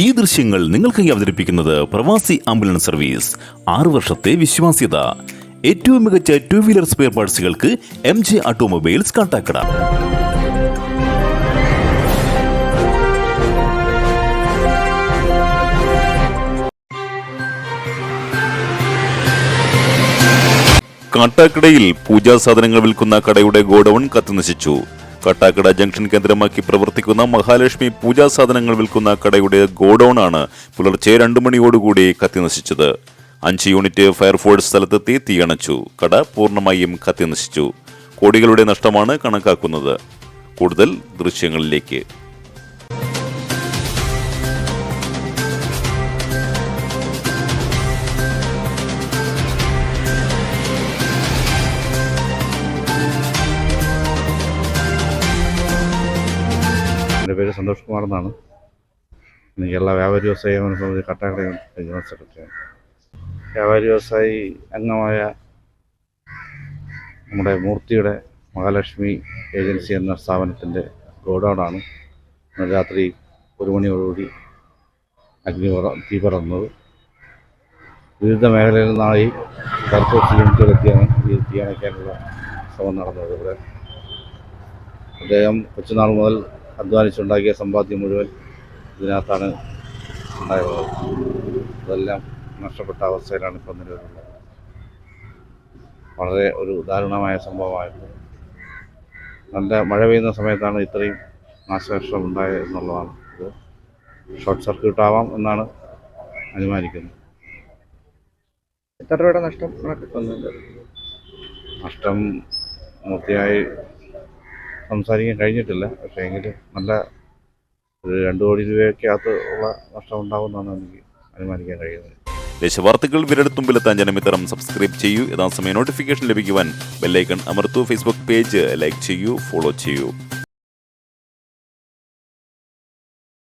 ഈ ദൃശ്യങ്ങൾ നിങ്ങൾക്കായി അവതരിപ്പിക്കുന്നത് പ്രവാസി ആംബുലൻസ് സർവീസ്. ആറു വർഷത്തെ വിശ്വാസ്യത. ഏറ്റവും മികച്ച ടു വീലർ സ്പെയർ പാർട്സുകൾക്ക് എം ജെ ഓട്ടോമൊബൈൽസ് കാട്ടാക്കട. കാട്ടാക്കടയിൽ പൂജാ സാധനങ്ങൾ വിൽക്കുന്ന കടയുടെ ഗോഡൌൺ കത്തിനശിച്ചു കാട്ടാക്കട ജംഗ്ഷൻ കേന്ദ്രമാക്കി പ്രവർത്തിക്കുന്ന മഹാലക്ഷ്മി പൂജാ സാധനങ്ങൾ വിൽക്കുന്ന കടയുടെ ഗോഡൌൺ ആണ് പുലർച്ചെ രണ്ടു മണിയോടുകൂടി കത്തിനശിച്ചത്. അഞ്ച് യൂണിറ്റ് ഫയർഫോഴ്സ് സ്ഥലത്തെത്തി തീയണച്ചു. കട പൂർണമായും കത്തിനശിച്ചു. കോടികളുടെ നഷ്ടമാണ് കണക്കാക്കുന്നത്. കൂടുതൽ ദൃശ്യങ്ങളിലേക്ക്. എന്റെ പേര് സന്തോഷ് കുമാർ എന്നാണ് എനിക്ക് എല്ലാ വ്യാപാരി വ്യവസായ സംബന്ധിച്ച് കട്ടാക്കട ജനറൽ സെക്രട്ടറിയാണ്. വ്യാപാരി വ്യവസായി അംഗമായ നമ്മുടെ മൂർത്തിയുടെ മഹാലക്ഷ്മി ഏജൻസി എന്ന സ്ഥാപനത്തിന്റെ ഗോഡൗണാണ്. രാത്രി ഒരു മണിയോടുകൂടി അഗ്നി പറ തീ പറന്നത് വിവിധ മേഖലയിൽ നിന്നായി ഫയർഫോഴ്സ് യൂണിറ്റുകളെത്തിയാണ് ഈ തീ അണയ്ക്കാനുള്ള ശ്രമം നടന്നത് ഇവിടെ. അദ്ദേഹം കൊച്ചുനാൾ മുതൽ അധ്വാനിച്ചുണ്ടാക്കിയ സമ്പാദ്യം മുഴുവൻ ഇതിനകത്താണ് ഉണ്ടായിരുന്നത്. അതെല്ലാം നഷ്ടപ്പെട്ട അവസ്ഥയിലാണ് ഇപ്പം നിലവിലുള്ളത്. വളരെ ഒരു ദാരുണമായ സംഭവമായിരുന്നു. നല്ല മഴ പെയ്യുന്ന സമയത്താണ് ഇത്രയും നാശനഷ്ടം ഉണ്ടായത് എന്നുള്ളതാണ്. ഇത് ഷോർട്ട് സർക്യൂട്ട് ആവാം എന്നാണ് അനുമാനിക്കുന്നത്. എത്ര രൂപയുടെ നഷ്ടം കണക്കൊന്നുമില്ല നഷ്ടം പൂർത്തിയായി സംസാരിക്കാൻ കഴിഞ്ഞിട്ടില്ല. പക്ഷേ എങ്കിലും നല്ല ഒരു രണ്ട് കോടി രൂപയ്ക്കകത്ത് ഉള്ള നഷ്ടം ഉണ്ടാകുമെന്നാണ് എനിക്ക് അനുമാനിക്കാൻ കഴിയുന്നത്. ദേശവാർത്തകൾ വിരടത്തുമ്പിലെത്താൻ ജനമിത്രം സബ്സ്ക്രൈബ് ചെയ്യൂ. യഥാസമയം നോട്ടിഫിക്കേഷൻ ലഭിക്കുവാൻ ബെല്ലൈക്കൺ അമർത്തു. ഫേസ്ബുക്ക് പേജ് ലൈക്ക് ചെയ്യൂ ഫോളോ ചെയ്യൂ.